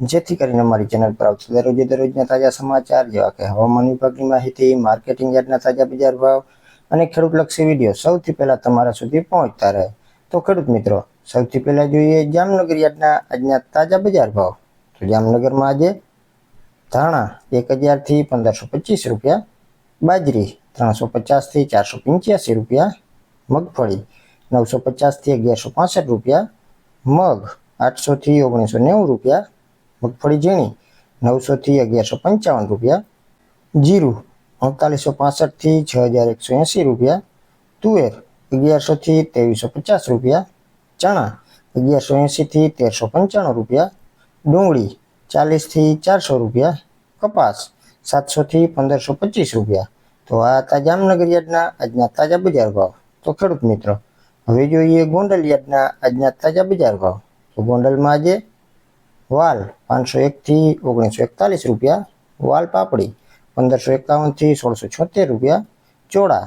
જેથી કરીને અમારી ચેનલ પર આવતા દરરોજે દરરોજના તાજા સમાચાર, જેવા કે હવામાન વિભાગની માહિતી, માર્કેટિંગ યાર્ડના તાજા બજાર ભાવ અને ખેડૂતલક્ષી વીડિયો સૌથી પહેલાં તમારા સુધી પહોંચતા રહે. તો ખેડૂત મિત્રો, સૌથી પહેલાં જોઈએ જામનગર યાર્ડના આજના તાજા બજાર ભાવ. તો જામનગરમાં આજે ધાણા એક હજારથી પંદરસો પચીસ રૂપિયા, બાજરી ત્રણસો પચાસથી ચારસો પંચ્યાસી રૂપિયા, મગફળી નવસો પચાસથી અગિયારસો પાસઠ રૂપિયા, મગ આઠસોથી ઓગણીસો નેવું રૂપિયા મગફળી ઝીણી, નવસોથી અગિયારસો પંચાવન રૂપિયા. જીરું, અડતાલીસો પાસઠથી છ હજાર એકસો એંસી રૂપિયા. તુવેર, અગિયારસોથી ત્રેવીસો પચાસ રૂપિયા. ચણા, અગિયારસો એંસીથી તેરસો પંચાણું રૂપિયા. ડુંગળી, ચાલીસથી ચારસો રૂપિયા. કપાસ, સાતસોથી પંદરસો પચીસ રૂપિયા. તો આ હતા જામનગર યાર્ડના આજના તાજા બજાર ભાવ. તો ખેડૂત મિત્રો, હવે જોઈએ ગોંડલ યાર્ડના આજના તાજા બજાર ભાવ. તો ગોંડલમાં આજે વાલ પાંચસો એકથી ઓગણીસો એકતાલીસ રૂપિયા, વાલ પાપડી પંદરસો એકાવનથી સોળસો છોતેર રૂપિયા, ચોળા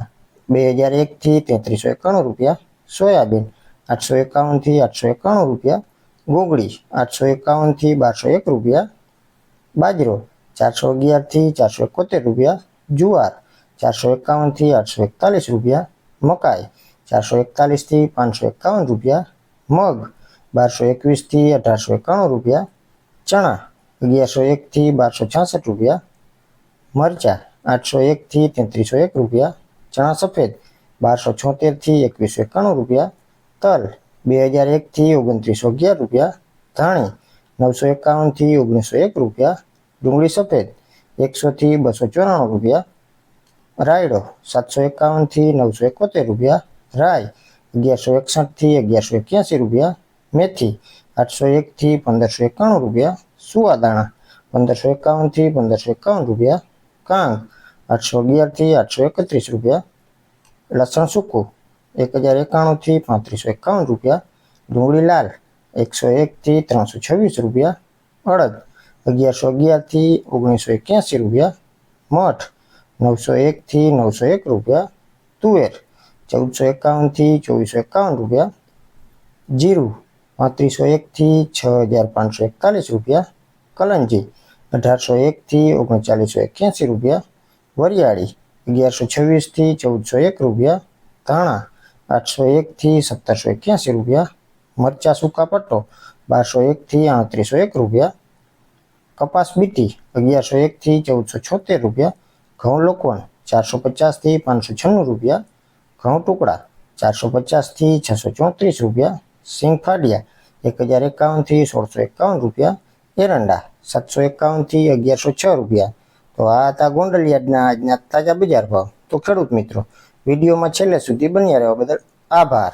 બે હજાર એકથી તેત્રીસો એકાણું રૂપિયા, સોયાબીન આઠસો એકાવનથી આઠસો એકાણું રૂપિયા, ગોગળી આઠસો એકાવનથી બારસો એક રૂપિયા, બાજરો ચારસો અગિયારથી ચારસો એકોતેર રૂપિયા, જુવાર ચારસો એકાવનથી આઠસો એકતાલીસ રૂપિયા, મકાઈ ચારસો એકતાલીસથી પાંચસો એકાવન રૂપિયા, મગ બારસો એકવીસથી અઢારસો એકાણું રૂપિયા, ચણા અગિયારસો એકથી બારસો છાસઠ રૂપિયા, મરચાં આઠસો એકથી તેત્રીસો એક રૂપિયા, ચણા સફેદ બારસો છોતેરથી એકવીસો એકાણું રૂપિયા, તલ બે હજાર એકથી ઓગણત્રીસો અગિયાર રૂપિયા, ધાણી નવસો એકાવનથી ઓગણીસો એક રૂપિયા, ડુંગળી સફેદ એકસોથી બસો ચોરાણું રૂપિયા, રાયડો સાતસો એકાવનથી નવસો એકોતેર રૂપિયા રાય અગિયારસો એકસઠથી અગિયારસો એક્યાસી રૂપિયા મેથી આઠસો એકથી પંદરસો એકાણું રૂપિયા સુવાદાણા પંદરસો એકાવનથી પંદરસો એકાવન રૂપિયા, કાંગ આઠસો અગિયારથી આઠસો એકત્રીસ રૂપિયા, લસણ સૂકું એક હજાર એકાણુંથી પાંત્રીસો એકાવન રૂપિયા, ડુંગળી લાલ એકસો એકથી ત્રણસો છવ્વીસ રૂપિયા, અડદ અગિયારસો અગિયારથી ઓગણીસો એક્યાસી રૂપિયા, મઠ નવસો એકથી નવસો એક રૂપિયા, તુવેર ચૌદસો એકાવનથી ચોવીસો એકાવન રૂપિયા, જીરું પાંત્રીસો એકથી છ હજાર પાંચસો એકતાલીસ રૂપિયા. કલંજી અઢારસો એકથી ઓગણચાલીસો એક્યાસી રૂપિયા. વરિયાળી અગિયારસો છવ્વીસથી ચૌદસો એક રૂપિયા. ધાણા આઠસો એકથી સત્તરસો એક્યાસી રૂપિયા. મરચા સૂકા પટ્ટો બારસો એકથી આડત્રીસો એક રૂપિયા. કપાસ બીટી અગિયારસો એકથી ચૌદસો છોતેર રૂપિયા. ઘઉં લોકવણ ચારસો પચાસથી પાંચસો છન્નું રૂપિયા. ઘઉં ટુકડા ચારસો પચાસથી છસો ચોત્રીસ રૂપિયા. સિંગ ફાડિયા એક હજાર એકાવનથી સોળસો એકાવન રૂપિયા, એરંડા સાતસો એકાવનથી અગિયારસો છ રૂપિયા. તો આ હતા ગોંડલિયાડના આજના તાજા બજાર ભાવ. તો ખેડૂત મિત્રો, વિડીયોમાં છેલ્લે સુધી બન્યા રહેવા બદલ આભાર.